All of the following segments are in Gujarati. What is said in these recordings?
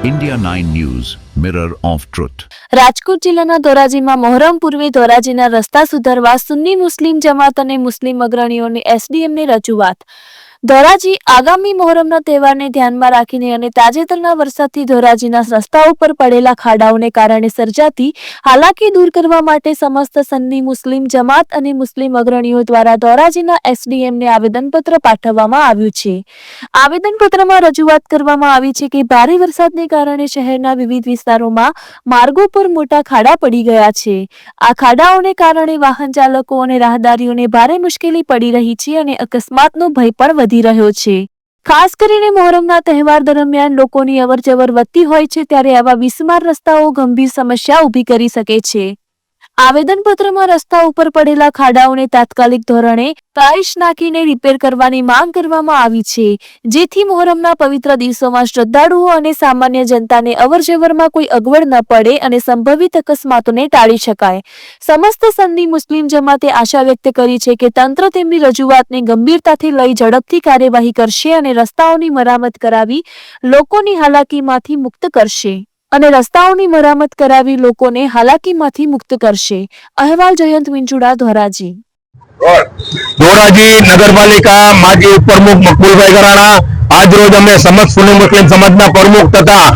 India 9 News, Mirror of Truth. Rajkot જિલ્લાના ધોરાજીમાં મોહરમ પૂર્વે ધોરાજીના રસ્તા સુધારવા સુન્ની મુસ્લિમ જમાત અને મુસ્લિમ અગ્રણીઓની એસડીએમની રજૂઆત ધોરાજી આગામી મોહરમના તહેવારને ધ્યાનમાં રાખીને અને તાજેતરના વરસાદથી ધોરાજીના રસ્તાઓ પર પડેલા ખાડાઓને કારણે સર્જાતી હાલાકી દૂર કરવા માટે સમસ્ત સન્ની મુસ્લિમ જમાત અને મુસ્લિમ અગ્રણીઓ દ્વારા ધોરાજીના એસડીએમને આવેદનપત્ર પાઠવવામાં આવ્યું છે. આવેદનપત્રમાં રજૂઆત કરવામાં આવી છે કે ભારે વરસાદને કારણે શહેરના વિવિધ વિસ્તારોમાં માર્ગો પર મોટા ખાડા પડી ગયા છે. આ ખાડાઓને કારણે વાહન ચાલકો અને રાહદારીઓને ભારે મુશ્કેલી પડી રહી છે અને અકસ્માતનો ભય પણ વધી રહ્યો છે. ખાસ કરીને મોહરમના તહેવાર દરમિયાન લોકોની અવરજવર વધતી હોય છે ત્યારે આવા વિસ્માર રસ્તાઓ ગંભીર સમસ્યા ઊભી કરી શકે છે. આવેદનપત્રમાં રસ્તા ઉપર પડેલા ખાડાઓને તાત્કાલિક ધોરણે કાયશ નાખીને રિપેર કરવાની માંગ કરવામાં આવી છે. જેથી મોહરમના પવિત્ર દિવસોમાં શ્રદ્ધાળુઓ અને સામાન્ય જનતાને અવરજવરમાં કોઈ અગવડ ન પડે અને સંભવિત અકસ્માતોને ટાળી શકાય. સમસ્ત સંધી મુસ્લિમ જમાતે આશા વ્યક્ત કરી છે કે તંત્ર તેમની રજૂઆતને ગંભીરતાથી લઈ ઝડપથી કાર્યવાહી કરશે અને રસ્તાઓની મરામત કરાવી લોકોની હાલાકીમાંથી મુક્ત કરશે. અને રસ્તાઓની મરામત કરાવી લોકોને હાલાકીમાંથી મુક્ત કરશે. અહેવાલ જયંત વિંચુડા ધોરાજી. ધોરાજી નગરપાલિકા માજી ઉપપ્રમુખ મકબુલભાઈ ગરાણા. આજ રોજ અમે સમસ્ત સુન્ની મુસ્લિમ સમાજના પ્રમુખ તથા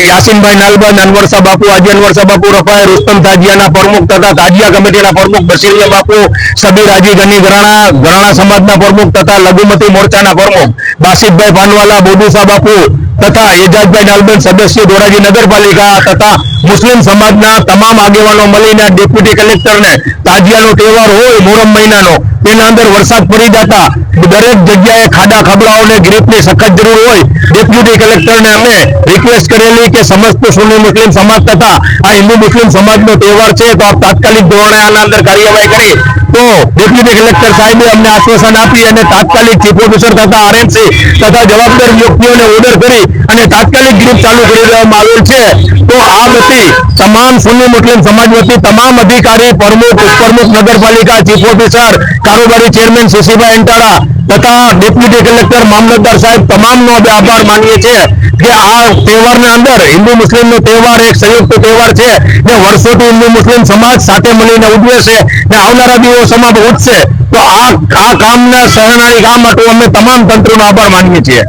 યાસીનભાઈ નાલબંધ અનવરસા બાપુ હાજી અનવરસા બાપુ રફાય રુસ્તમ તાજિયાના પ્રમુખ તથા તાજિયા કમિટીના પ્રમુખ બશીરિયા બાપુ સબીર હાજી ગની ગરાણા ગરાણા સમાજના પ્રમુખ તથા લઘુમતી મોરચાના પ્રમુખ બાસિતભાઈ ભાનવાલા બોબુસા બાપુ તથા એજાજભાઈ નાલબંધ સદસ્ય ધોરાજી નગરપાલિકા, તથા મુસ્લિમ સમાજના તમામ આગેવાનો મળીને ડેપ્યુટી કલેક્ટરને તાજિયાનો તહેવાર હોય મોરમ મહિનાનો તેના અંદર વરસાદ પડી જતા દરેક જગ્યાએ ખાડા ખબડાઓને ગ્રીપની સખત જરૂર હોય, ડેપ્યુટી કલેક્ટરને અમે રિક્વેસ્ટ કરેલી કે સમસ્ત સુન્ની મુસ્લિમ સમાજ તથા આ હિન્દુ મુસ્લિમ સમાજનો તહેવાર છે, તો આપ તાત્કાલિક ધોરણે આના અંદર કાર્યવાહી કરી તો ડેપ્યુટી કલેક્ટર સાહેબે અમને આશ્વાસન આપી અને તાત્કાલિક ચીફ ઓફિસર તથા આરએમસી તથા જવાબદાર વ્યક્તિઓને ઓર્ડર કરી અને તાત્કાલિક ગ્રુપ ચાલુ કરી દેવામાં આવેલ છે. તો આ વતી તમામ સુન્ની મુસ્લિમ સમાજ વતી તમામ અધિકારી, પ્રમુખ, ઉપપ્રમુખ, નગરપાલિકા, ચીફ ઓફિસર, કારોબારી ચેરમેન સુશીભાઈ અંટાળા તથા ડેપ્યુટી કલેક્ટર મામલતદાર સાહેબ તમામનો અમે આભાર માનીએ છીએ કે આ તહેવારના અંદર હિન્દુ મુસ્લિમનો તહેવાર એક સંયુક્ત તહેવાર છે ને વર્ષોથી હિન્દુ મુસ્લિમ સમાજ સાથે મળીને ઉજવે છે ને આવનારા દિવસોમાં ઉજશે તો આ આ કામના સહનારી કામ માટે અમે તમામ તંત્રનો આભાર માનીએ છીએ.